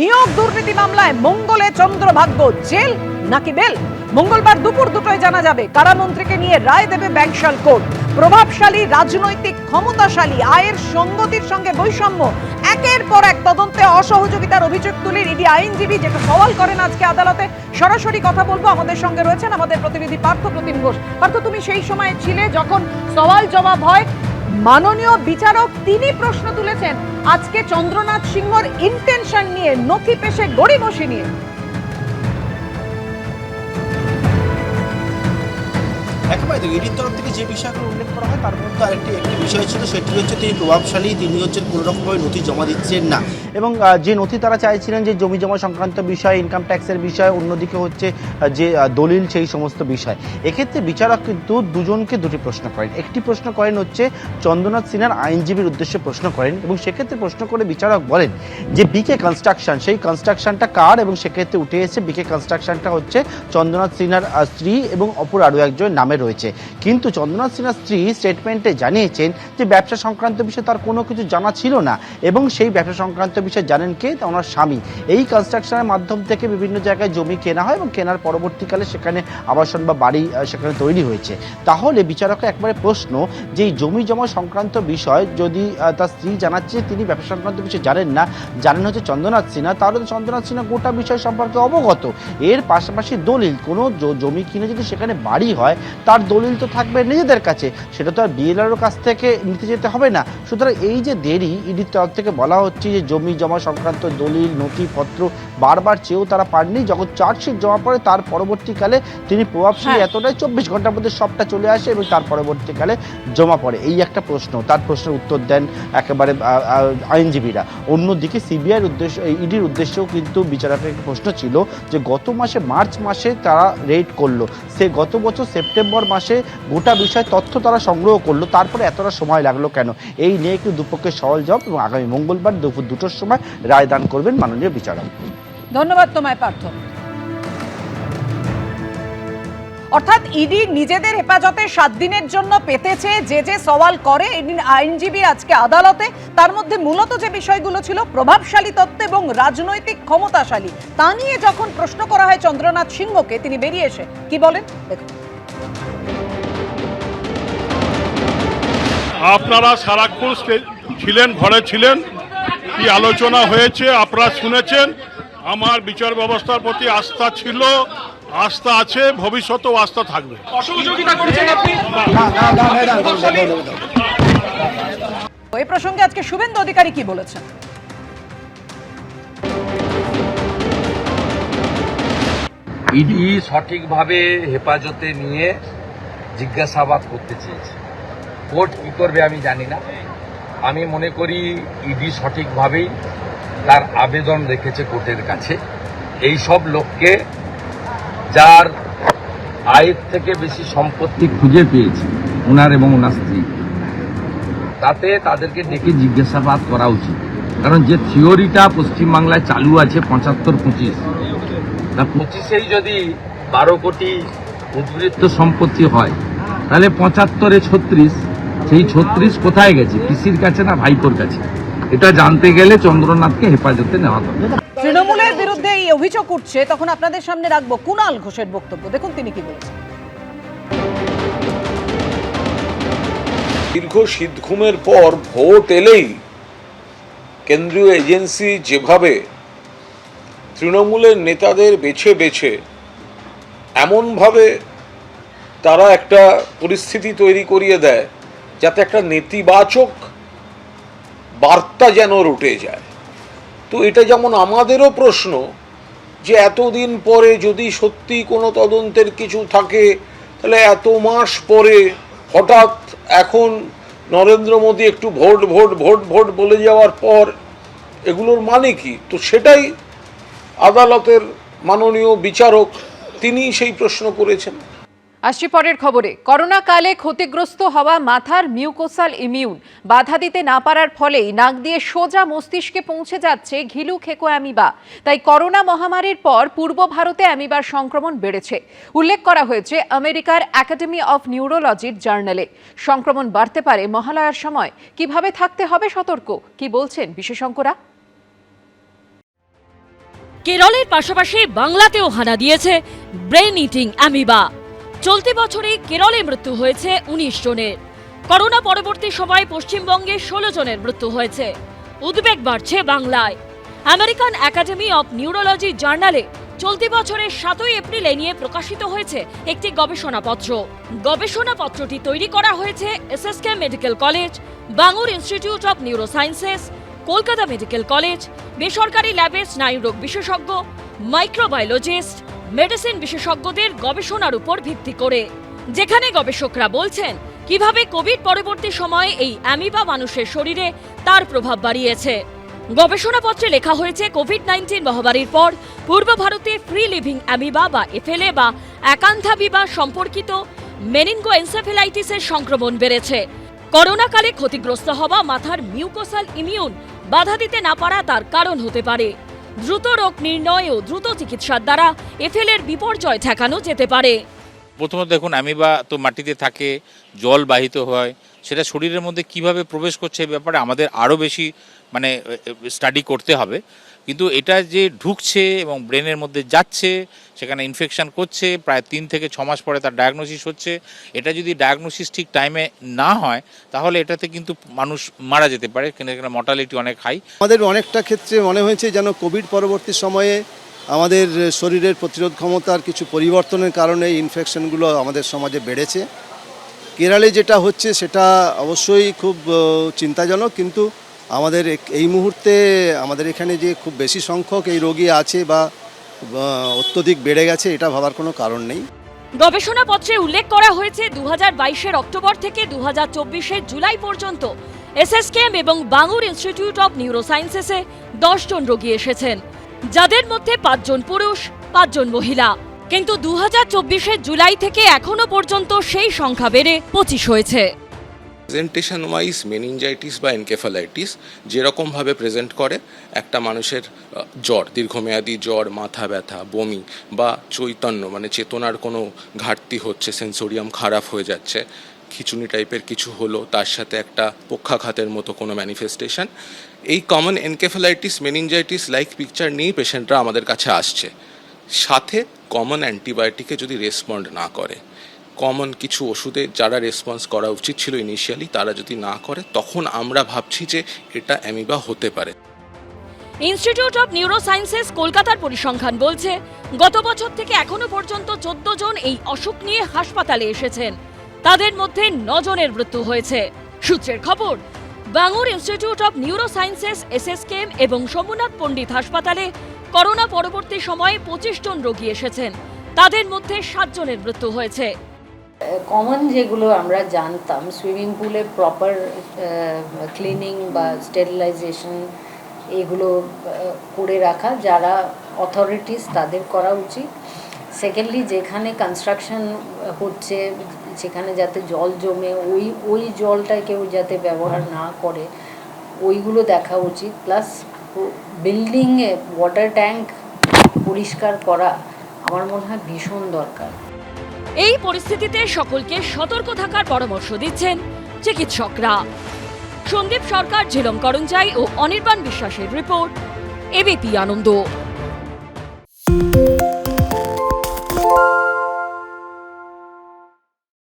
নিয়োগ দুর্নীতি মামলায় মঙ্গলে চন্দ্রভাগ্য, জেল নাকি বেল? মঙ্গলবার দুপুর দুটোয় জানা যাবে, কারামন্ত্রীকে নিয়ে রায় দেবে ব্যাংশাল কোর্ট। প্রভাবশালী, রাজনৈতিক, ক্ষমতাশালী, আয়ের সঙ্গতির সঙ্গে বৈষম্য, একের পর এক তদন্তে অসহযোগিতার অভিযোগ তুলে ইডি আইনজীবী যেটা সওয়াল করেন আজকে আদালতে। সরাসরি কথা বলব, আমাদের সঙ্গে রয়েছেন আমাদের প্রতিনিধি পার্থ প্রতিম ঘোষ। পার্থ, তুমি সেই সময় ছিলে যখন সওয়াল জবাব হয় মাননীয় বিচারক তিনি প্রশ্ন তুলেছেন আজকে চন্দ্রনাথ সিংহর ইন্টেনশন নিয়ে নথি পেশে গড়িমসি নিয়ে। ইডির তরফ থেকে যে বিষয়গুলো উল্লেখ করা হয়, তার মধ্যে আরেকটি একটি বিষয় ছিল, সেটি হচ্ছে তিনি প্রভাবশালী, তিনি হচ্ছেন কোনো রকমভাবে নথি জমা দিচ্ছেন না। এবং যে নথি তারা চাইছিলেন যে জমি জমা সংক্রান্ত বিষয় ইনকাম ট্যাক্সের বিষয়, অন্যদিকে হচ্ছে যে দলিল সেই সমস্ত বিষয়। এক্ষেত্রে বিচারক কিন্তু দুজনকে দুটি প্রশ্ন করেন। একটি প্রশ্ন করেন হচ্ছে, চন্দ্রনাথ সিনহার আইনজীবীর উদ্দেশ্যে প্রশ্ন করেন এবং সেক্ষেত্রে প্রশ্ন করে বিচারক বলেন যে বিকে কনস্ট্রাকশন সেই কনস্ট্রাকশনটা কার এবং সেক্ষেত্রে উঠে এসে বিকে কনস্ট্রাকশনটা হচ্ছে চন্দ্রনাথ সিনহার স্ত্রী এবং অপর আরও একজন নামে রয়েছে। কিন্তু চন্দ্রনাথ সিনহার স্ত্রী স্টেটমেন্টে জানিয়েছেন যে ব্যবসা সংক্রান্ত বিষয়ে তার কোনো কিছু জানা ছিল না এবং সেই ব্যবসা সংক্রান্ত বিষয়ে জানেন কে? ওনার স্বামী। এই কনস্ট্রাকশনের মাধ্যম থেকে বিভিন্ন জায়গায় জমি কেনা হয় এবং কেনার পরবর্তীকালে সেখানে আবাসন বা বাড়ি সেখানে তৈরি হয়েছে। তাহলে বিচারকের একবারে প্রশ্ন যে এই জমি জমা সংক্রান্ত বিষয় যদি তার স্ত্রী জানাচ্ছে তিনি ব্যবসা সংক্রান্ত বিষয়ে জানেন না, জানেন হচ্ছে চন্দ্রনাথ সিনহা, তাহলে চন্দ্রনাথ সিনহা গোটা বিষয় সম্পর্কে অবগত। এর পাশাপাশি দলিল, কোনো জমি কিনে যদি সেখানে বাড়ি হয়, তার দলিল তো থাকবে নিজেদের কাছে। সেটা তো আর বিএলআর কাছ থেকে নিতে যেতে হবে না। সুতরাং এই যে দেরি ইডির তরফ থেকে বলা হচ্ছে যে জমি জমা সংক্রান্ত দলিল নথিপত্র বারবার চেয়েও তারা পাননি। যখন চার্জশিট জমা পড়ে তার পরবর্তীকালে তিনি প্রভাবশালী হ্যাঁ। এতটাই চব্বিশ ঘণ্টার মধ্যে সবটা চলে আসে এবং তার পরবর্তীকালে জমা পড়ে। এই একটা প্রশ্ন তার প্রশ্নের উত্তর দেন একেবারে আইনজীবীরা। অন্যদিকে সিবিআইয়ের উদ্দেশ্য ইডির উদ্দেশ্যেও কিন্তু বিচারকের একটা প্রশ্ন ছিল যে গত মাসে মার্চ মাসে তারা রেড করল। সে গত বছর সেপ্টেম্বর মাসে গোটা বিষয় তথ্য তারা সংগ্রহ করল। তারপরে এতটা সময় লাগল কেন? এই নিয়ে একটু দুপক্ষের সওয়াল জবাব এবং আগামী মঙ্গলবার দুপুর দুটোর সময় রায় দান করবেন মাননীয় বিচারক। ধন্যবাদ তোমায়, পার্থ। অর্থাৎ ইডি নিজেদের হেফাজতে সাত দিনের জন্য পেতেছে, যে যে সওয়াল করে ইডি আইনজীবী আজকে আদালতে। তার মধ্যে মূলত যে বিষয়গুলো ছিল, প্রভাবশালী তত্ত্ব এবং রাজনৈতিক ক্ষমতাশালী। তা নিয়ে যখন প্রশ্ন করা হয় চন্দ্রনাথ সিংহকে, তিনি বেরিয়ে এসে কি বলেন? দেখুন। আপনারা সারাক্ষণ স্টে- ছিলেন ঘরে ছিলেন কি আলোচনা হয়েছে আপনারা শুনেছেন। আমার বিচার ব্যবস্থার প্রতি আস্থা ছিল আস্থা আছে ভবিষ্যতেও আস্থা থাকবে। এই প্রসঙ্গে আজকে শুভেন্দু অধিকারী কি বলেছেন? ইডি সঠিকভাবে হেফাজতে নিয়ে জিজ্ঞাসাবাদ করতে চেয়েছে। কোর্ট কী করবে আমি জানি না। আমি মনে করি ইডি সঠিকভাবেই তার আবেদন রেখেছে কোর্টের কাছে। এই সব লোককে যার আয়ের থেকে বেশি সম্পত্তি খুঁজে পেয়েছে ওনার এবং ওনার স্ত্রী। তাতে তাদেরকে ডেকে জিজ্ঞাসাবাদ করা উচিত। কারণ যে থিওরিটা পশ্চিমবাংলায় চালু আছে পঁচাত্তর পঁচিশ, তা পঁচিশেই যদি বারো কোটি উদ্বৃত্ত সম্পত্তি হয়, তাহলে পঁচাত্তরে ছত্রিশ সেই ছত্রিশ কোথায় গেছে? পিসির কাছে না ভাইপোর কাছে? এটা জানতে গেলে চন্দ্রনাথকে হেফাজতে নেওয়া হবে তৃণমূলের বিরুদ্ধে এই অভিযোগ উঠছে তখন আপনাদের সামনে রাখব কুণাল ঘোষের বক্তব্য। দেখুন তিনি কি বলেছেন। দীর্ঘ শীতঘুমের পর ভোট এলেই কেন্দ্রীয় এজেন্সি যেভাবে তৃণমূলের নেতাদের বেছে বেছে এমনভাবে তারা একটা পরিস্থিতি তৈরি করিয়ে দেয় যাতে একটা নেতিবাচক বার্তা যেন রুটে যায়। তো এটা যেমন আমাদেরও প্রশ্ন যে এতদিন পরে যদি সত্যি কোনো তদন্তের কিছু থাকে, তাহলে এত মাস পরে হঠাৎ এখন নরেন্দ্র মোদী একটু ভোট ভোট ভোট ভোট বলে যাওয়ার পর এগুলোর মানে কি? তো সেটাই আদালতের মাননীয় বিচারক তিনি সেই প্রশ্ন করেছেন। আসছি পরের খবরে। করোনা কালে ক্ষতিগ্রস্ত হওয়া মাথার মিউকোসাল ইমিউন বাধা দিতে না পারার ফলেই নাক দিয়ে সোজা মস্তিষ্কে পৌঁছে যাচ্ছে ঘিলু খেকো অ্যামিবা। তাই করোনা মহামারীর পর পূর্ব ভারতে অ্যামিবার সংক্রমণ বেড়েছে। উল্লেখ করা হয়েছে আমেরিকার একাডেমি অফ নিউরোলজির জার্নালে। সংক্রমণ বাড়তে পারে মহালয়ার সময়। কীভাবে থাকতে হবে সতর্ক? কি বলছেন বিশেষজ্ঞরা? কেরলের পাশাপাশি বাংলাতেও হানা দিয়েছে ব্রেন ইটিং অ্যামিবা। চলতি বছরে কেরলে মৃত্যু হয়েছে উনিশ জনের। করোনা পরবর্তী সময়ে পশ্চিমবঙ্গে ষোলো জনের মৃত্যু হয়েছে। উদ্বেগ বাড়ছে বাংলায়। আমেরিকান একাডেমি অব নিউরোলজি জার্নালে চলতি বছরের সাতই এপ্রিল এ নিয়ে প্রকাশিত হয়েছে একটি গবেষণাপত্র। গবেষণাপত্রটি তৈরি করা হয়েছে SSK medical college Bangur institute of neurosciences, Kolkata medical college, বেসরকারি ল্যাবে স্নায়ুরোগ বিশেষজ্ঞ, মাইক্রোবায়োলজিস্ট মেডিসিন বিশেষজ্ঞদের গবেষণার উপর ভিত্তি করে, যেখানে গবেষকরা বলছেন, কীভাবে কোভিড পরবর্তী সময়ে এই অ্যামিবা মানুষের শরীরে তার প্রভাব বাড়িয়েছে। গবেষণাপত্রে লেখা হয়েছে কোভিড নাইন্টিন মহামারীর পর পূর্ব ভারতে ফ্রি লিভিং অ্যামিবা বা এফএলএ বা একান্থাবিবা সম্পর্কিত মেনিনগো এনসেফেলাইটিসের সংক্রমণ বেড়েছে। করোনাকালে ক্ষতিগ্রস্ত হওয়া মাথার মিউকোসাল ইমিউন বাধা দিতে না পারা তার কারণ হতে পারে। দ্রুত রোগ নির্ণয় ও দ্রুত চিকিৎসার দ্বারা এফএলের বিপর্যয় ঠেকানো যেতে পারে। প্রথমত দেখুন, আমি বা তো মাটিতে থাকে, জল বাহিত হয়, সেটা শরীরের মধ্যে কীভাবে প্রবেশ করছে ব্যাপারে আমাদের আরও বেশি মানে স্টাডি করতে হবে। কিন্তু এটা যে ঢুকছে এবং ব্রেনের মধ্যে যাচ্ছে, সেখানে ইনফেকশন করছে, প্রায় তিন থেকে ছ মাস পরে তার ডায়াগনোসিস হচ্ছে, এটা যদি ডায়াগনোসিস ঠিক টাইমে না হয়, তাহলে এটাতে কিন্তু মানুষ মারা যেতে পারে এখানে মর্টালিটি অনেক হাই আমাদের অনেকটা ক্ষেত্রে মনে হয়েছে যেন কোভিড পরবর্তী সময়ে আমাদের শরীরের প্রতিরোধ ক্ষমতার কিছু পরিবর্তনের কারণে ইনফেকশনগুলো আমাদের সমাজে বেড়েছে। কেরালে যেটা হচ্ছে, সেটা অবশ্যই খুব চিন্তাজনক, কিন্তু আমাদের এই মুহূর্তে আমাদের এখানে যে খুব বেশি সংখ্যক এই রোগী আছে বা অত্যধিক বেড়ে গেছে, এটা ভাবার কোনো কারণ নেই। গবেষণাপত্রে উল্লেখ করা হয়েছে দু হাজার অক্টোবর থেকে দু হাজার জুলাই পর্যন্ত এসএসকেএম এবং বাঙুর ইনস্টিটিউট অব নিউরোসায়েন্সেসে দশ জন রোগী এসেছেন, যাদের মধ্যে পাঁচজন পুরুষ, পাঁচজন মহিলা। কিন্তু দু হাজার জুলাই থেকে এখনও পর্যন্ত সেই সংখ্যা বেড়ে পঁচিশ হয়েছে। প্রেজেন্টেশন ওয়াইজ মেনিনজাইটিস বা এনকেফালাইটিস যেরকমভাবে প্রেজেন্ট করে, একটা মানুষের জ্বর, দীর্ঘমেয়াদী জ্বর, মাথা ব্যথা, বমি বা চৈতন্য মানে চেতনার কোনো ঘাটতি হচ্ছে সেন্সোরিয়াম খারাপ হয়ে যাচ্ছে খিচুনি টাইপের কিছু হলো, তার সাথে একটা পক্ষাঘাতের মতো কোনো ম্যানিফেস্টেশন এই common encephalitis meningitis like picture নিয়েই পেশেন্টরা আমাদের কাছে আসছে। সাথে কমন অ্যান্টিবায়োটিকে যদি রেসপন্ড না করে কমন কিছু ওষুধে যারা রেসপন্স করা উচিত ছিল ইনিশিয়ালি তারা যদি না করে, তখন আমরা ভাবছি যে এটা অ্যামিবা হতে পারে। ইনস্টিটিউট অফ নিউরোসায়েন্সেস কলকাতার পরিসংখ্যান বলছে, গত বছর থেকে এখনও পর্যন্ত চোদ্দ জন এই অসুখ নিয়ে হাসপাতালে এসেছেন। তাদের মধ্যে নজনের মৃত্যু হয়েছে। সূত্রের খবর Bangur institute of neurosciences SSKM এবং সোমনাথ পণ্ডিত হাসপাতালে করোনা পরবর্তী সময়ে পঁচিশ জন রোগী এসেছেন। তাদের মধ্যে সাতজনের মৃত্যু হয়েছে। কমন যেগুলো আমরা জানতাম সুইমিং পুলে প্রপার ক্লিনিং বা স্টেরিলাইজেশন এগুলো করে রাখা, যারা অথরিটিস তাদের করা উচিত। সেকেন্ডলি যেখানে কনস্ট্রাকশন হচ্ছে, সেখানে যাতে জল জমে, ওই ওই জলটা কেউ যাতে ব্যবহার না করে, ওইগুলো দেখা উচিত। প্লাস বিল্ডিংয়ে ওয়াটার ট্যাঙ্ক পরিষ্কার করা আমার মনে হয় ভীষণ দরকার। এই পরিস্থিতিতে সকলকে সতর্ক থাকার পরামর্শ দিচ্ছেন চিকিৎসকরা। সন্দীপ সরকার, ঝিলম করঞ্জাই ও অনির্বাণ বিশ্বাসের রিপোর্ট, এবিপি আনন্দ।